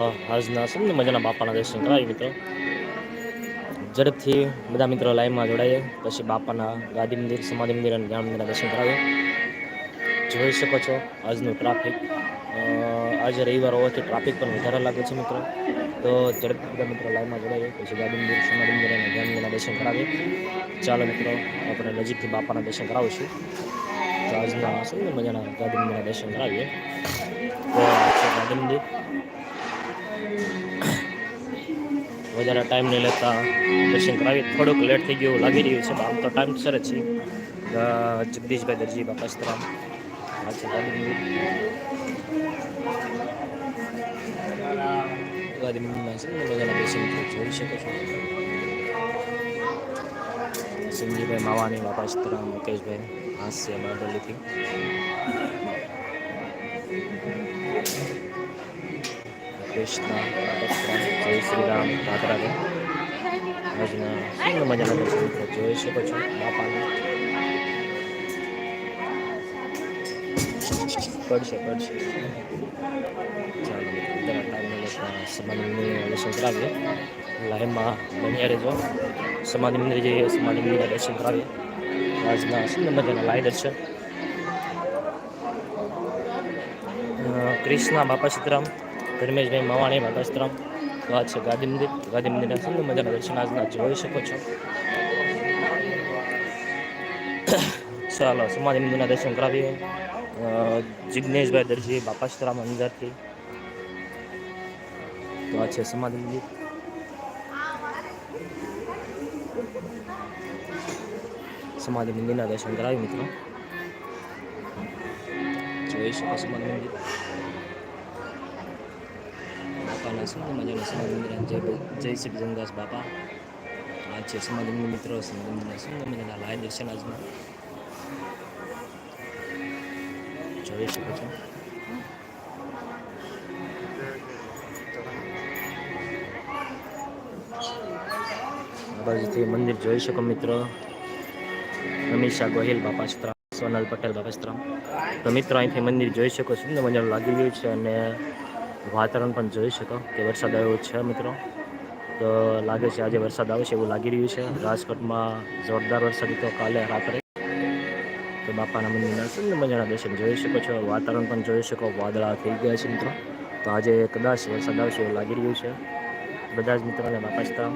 આજના સુંદર મજાના બાપાના દર્શન કરાવી મિત્રો. ઝડપથી બધા મિત્રો લાઈનમાં જોડાઈએ, પછી બાપાના ગાદી મંદિર, સમાધિ મંદિર અને જ્ઞાન મંદિરના દર્શન કરાવીએ. જોઈ શકો છો આજનું ટ્રાફિક આજે રવિવાર હોવાથી ટ્રાફિક પણ વધારે લાગે છે મિત્રો. તો ઝડપથી બધા મિત્રો લાઈનમાં જોડાઈએ, પછી ગાદી મંદિર, સમાધિ મંદિર અને જ્ઞાન મંદિરના દર્શન કરાવીએ. ચાલો મિત્રો, આપણે નજીકથી બાપાના દર્શન કરાવીશું. તો આજના સૌને મજાના ગાદી મંદિરના દર્શન કરાવીએ. તો ગાદી મંદિર. વધારે ટાઈમ નહીં લેતા. દર્શન કરાવી થોડુંક લેટ થઈ ગયું લાગી રહ્યું છે આમ તો ટાઈમ સર જ છે. જગદીશભાઈ દરજી બાપાસ્તરામ બધાના દર્શન જોઈ શકો છો. સંજીભાઈ માવાની બાપાસ્તરામ મુકેશભાઈ, હાસ્ય બારડોલીથી કૃષ્ણ જય શ્રી રામ રાધે રાધે આજના સુંદર મજાના દર્શન જોઈ શકો છો, બાપાને. પડશે પડશે. ચાલો દર્શન કરાવીએ લાઈનમાં બન્યા રહેજો. સમાધિ મંદિર જઈએ સમાધિ મંદિરના કરાવીએ. આજના સુંદર મજાના લાઈ દર્શન. કૃષ્ણ, બાપા સીતરામ ધર્મેશભાઈ મવાણી બાબાસ્ત્રામ તો આ છે ગાંધી મંદિર. ગાંધી મંદિરના સુંદર મજાના દર્શન આજના જોઈ શકો છો. ચાલો, સમાધિ મંદિરના દર્શન કરાવીએ. જિજ્ઞેશભાઈ દરજી બાપાસ્ત્રામ અંદરથી. તો આ છે સમાધિ મંદિર. સમાધિ મંદિરના દર્શન કરાવી મિત્રો. જોઈ શકો સમાધિ મંદિર. બાપાના સુંદર મજાના સમાધિ મંદિર જય જય શ્રી જનદાસ બાપા, આ છે સમાધિ મિત્રો સમાધિ મંદિરના સુંદર મજાના લાય દર્શન આજમાં જોઈ શકો છો. બાજુથી મંદિર જોઈ શકો મિત્રો. રમીશા ગોહિલ બાપાસ્ત્રામ સોનલ પટેલ બાપાસ્ત્રામ તો મિત્રો, અહીંથી મંદિર જોઈ શકો સુંદર મજાનું લાગી રહ્યું છે અને વાતાવરણ પણ જોઈ શકો કે વરસાદ આવ્યો છે મિત્રો. તો લાગે છે આજે વરસાદ આવશે એવું લાગી રહ્યું છે. રાજકોટમાં જોરદાર વરસાદ હતો કાલે રાત્રે. તો બાપાના મંદિરના સુંદર મજાના દર્શન જોઈ શકો છો. વાતાવરણ પણ જોઈ શકો. વાદળા થઈ ગયા છે મિત્રો. તો આજે કદાચ વરસાદ આવશે એવું લાગી રહ્યું છે. બધા જ મિત્રોને બાપાસ્તરામ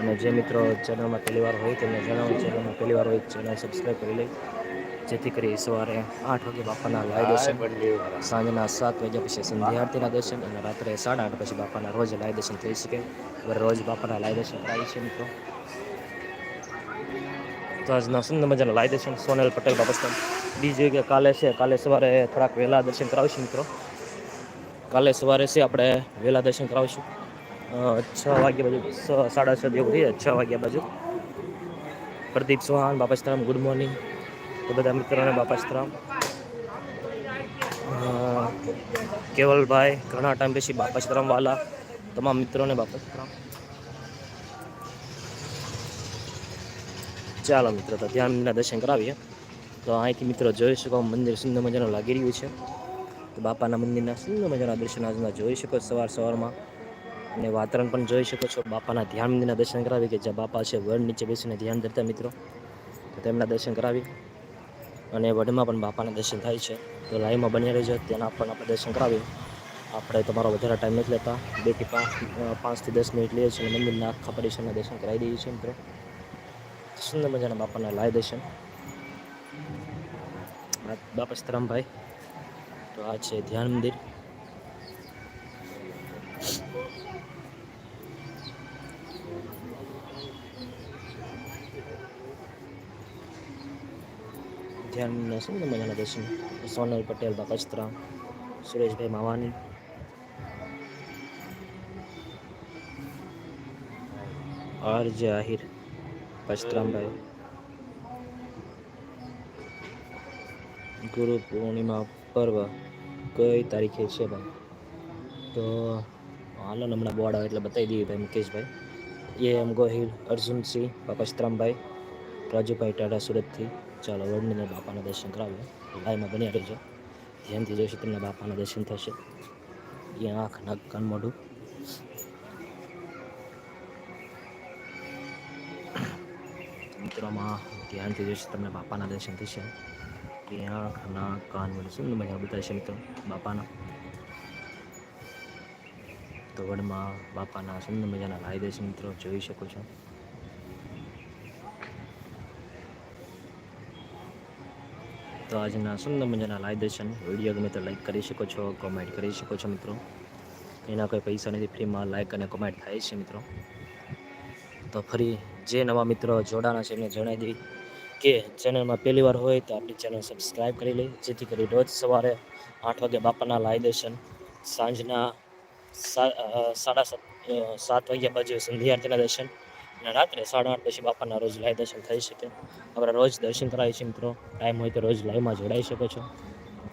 અને જે મિત્રો ચેનલમાં પહેલી વાર હોય તેમને જણાવો. ચેનલમાં પહેલી વાર હોય ચેનલ સબસ્ક્રાઈબ કરી લઈ જેથી કરી સવારે આઠ વાગે બાપાના લાય દર્શન. સાંજના સાત વાગ્યા પછી સંધ્યા આરતીના દર્શન અને રાત્રે સાડા આઠ પછી બાપાના રોજ લાય દર્શન થઈ શકે. રોજ બાપાના લાય દર્શન થાય છે મિત્રો. તો આજના સુંદર મજાના લાય દર્શન. સોનલ પટેલ બાપસ્તન બીજી કે કાલે છે? કાલે સવારે થોડાક વહેલા દર્શન કરાવીશું મિત્રો. કાલે સવારે છે આપણે વહેલા દર્શન કરાવીશું. છ વાગ્યા બાજુ સાડા છ જેવું થઈએ છ વાગ્યા બાજુ. પ્રદીપ ચૌહાણ બાપાસ્તરામ ગુડ મોર્નિંગ તો બધા મિત્રોને બાપાશ્રામ કેવલભાઈ, ઘણા ટાઈમ પછી બાપાશ્રામ વાલા, તમામ મિત્રોને બાપાશ્રામ ચાલો મિત્રો, તો ધ્યાનના દર્શન કરાવીએ. તો અહીંથી મિત્રો જોઈ શકો મંદિર સુંદર મજાનું લાગી રહ્યું છે. તો બાપાના મંદિરના સુંદર મજાના દર્શન આજના જોઈ શકો સવાર સવારમાં. અને વાતાવરણ પણ જોઈ શકો છો. બાપાના ધ્યાન મંદિરના દર્શન કરાવી કે જ્યાં બાપા છે વડ નીચે બેસીને ધ્યાન ધરતા મિત્રો. તો તેમના દર્શન કરાવી અને વઢમાં પણ બાપાના દર્શન થાય છે. તો લાઈવમાં બની રહેજો તેના પણ આપણે દર્શન કરાવી આપણે તમારો વધારે ટાઈમ નથી લેતા. બેથી પાંચ પાંચથી દસ મિનિટ લઈએ છીએ મંદિરના આખા પરિસરના દર્શન કરાવી દઈએ છીએ મિત્રો. સુંદર મજાના બાપાના લાય દર્શન. બાપા સ્તરામભાઈ તો આ છે ધ્યાન મંદિર. ધ્યાન શું મજાના દર્શન. સોનલ પટેલ બાપસ્ત્રામ સુરેશભાઈ માવાની. આર જે આહિર પસ્ત્રામભાઈ ગુરુ પૂર્ણિમા પર્વ કઈ તારીખે છે ભાઈ? તો હાલો હમણાં બોર્ડ આવે એટલે બતાવી દઈએ ભાઈ મુકેશભાઈ. એ એમ ગોહિલ, અર્જુનસિંહ બાપસ્તરામભાઈ રાજુભાઈ ટાટા સુરતથી. ચાલો વડનીના બાપાના દર્શન કરાવીએ. લાઈમાં બન્યા રહેજો. ધ્યાનથી જોઈશું તમને બાપાના દર્શન થશે. એ આંખ, નાક, કાન મોઢું. મિત્રોમાં ધ્યાનથી જોઈશું તમને બાપાના દર્શન થશે. એ આંખ, નાક, કાન મોઢું. સુંદર મજા બતાવશે મિત્રો, બાપાના? તો વડમાં બાપાના સુંદર મજાના લાઈ દર્શન મિત્રો જોઈ શકો છો. તો આજના સુંદર મજાના લાઈ દર્શન વીડિયો ગમે તો લાઈક કરી શકો છો કોમેન્ટ કરી શકો છો મિત્રો. એના કોઈ પૈસા નથી, ફ્રીમાં લાઈક અને કોમેન્ટ થાય છે મિત્રો. તો ફરી જે નવા મિત્રો જોડાના છે એમને જણાવી દઈ કે ચેનલમાં પહેલી વાર હોય તો આપણી ચેનલ સબસ્ક્રાઈબ કરી લે જેથી કરી રોજ સવારે આઠ વાગે બાપાના લાઈ દર્શન સાંજના સાડા સાત સાત વાગ્યા બાજુ સંધ્યા આરતીના દર્શન અને રાત્રે સાડા આઠ પછી બાપાના રોજ લાય દર્શન થઈ શકે. આપણે રોજ દર્શન કરાવીએ છીએ મિત્રો. ટાઈમ હોય તો રોજ લાઈવમાં જોડાઈ શકો છો.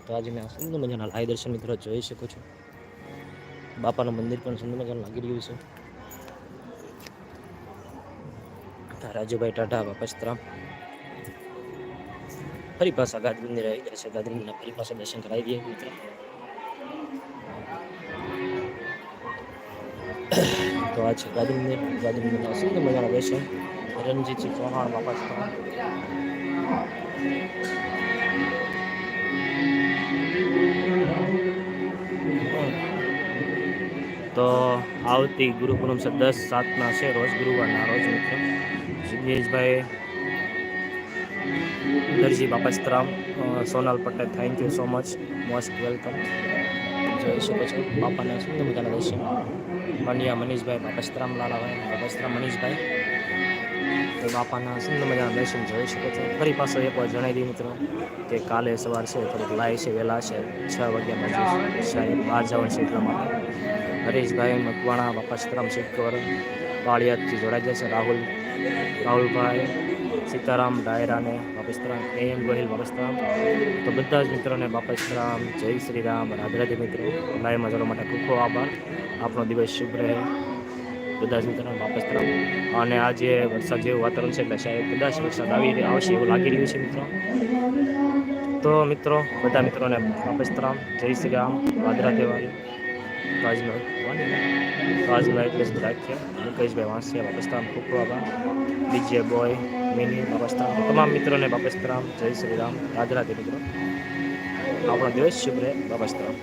તો આજે મેં સુંદર મજાના લાય દર્શન મિત્રો જોઈ શકો છો. બાપાનું મંદિર પણ સુંદર મજાનું લાગી રહ્યું છે. રાજુભાઈ ટાટા બાપસ્તરામ ફરી પાછા ગાદરીની રહી ગયા છે. ગાદરીના ફરી પાછા દર્શન કરાવી દઈએ મિત્રો. તો આ છે ગાંધી મંદિર ગાંધી મંદિરના સુંદર મજાના દર્શન રણજીતજી ચૌહાણ બાપસ્તરામ તો આવતી ગુરુ પૂનમ છે, દસ સાતના છે રોજ, ગુરુવારના રોજ મિત્રો. Jigneshbhai, Darji Bapa Sitaram Sonal Patel thank you so much most welcome જોઈ શકો છો બાપાના સુંદર મજાના દર્શન મનિયા મનીષભાઈ બાપસ્તરામ લાલાભાઈ બાપસ્તરામ મનીષભાઈ. તો બાપાના સુંદર મજાના દર્શન જોઈ શકો છો. ફરી પાછો એક વાર જણાવી દઈએ મિત્રો કે કાલે સવાર છે, થોડુંક લાય છે વહેલા છે. છ વાગ્યા પછી સાહેબ બહાર જવાનું છે એટલા માટે. હરીશભાઈ મકવાણા બાપાસ્તરામ શેખર પાળિયાદથી જોડાઈ જશે રાહુલ. રાહુલભાઈ સીતારામ ડાયરાને બાપસ્તરામ એમ ગોહિલ બાપસ્તરામ તો બધા જ મિત્રોને બાપસ્તરામ જય શ્રી રામ રાધે રાધે મિત્રો. લાઈવમાં જોડવા માટે ખૂબ ખૂબ આભાર. આપણો દિવસ શુભ રહે. બધા જ મિત્રોને બાપસ્તરામ અને આજે વરસાદ જેવું વાતાવરણ છે એટલે શાયદ કદાચ વરસાદ આવી આવશે એવું લાગી રહ્યું છે મિત્રો. તો મિત્રો, બધા મિત્રોને બાપસ્તરામ જય શ્રી રામ રાધે રાધે વાળી તો આજનો તો આજનો એટલે જ રાખીએ મુકેશભાઈ વાંસિયા બાપસ્તરામ ખૂબ ખૂબ આભાર. ડીજે બોય મિની બાપસ્તરામ તમામ મિત્રોને બાપસ્તરામ જય શ્રી રામ. રાધે રાધે મિત્રો. આપણો દેશ શુભ રહે બાપસ્તરામ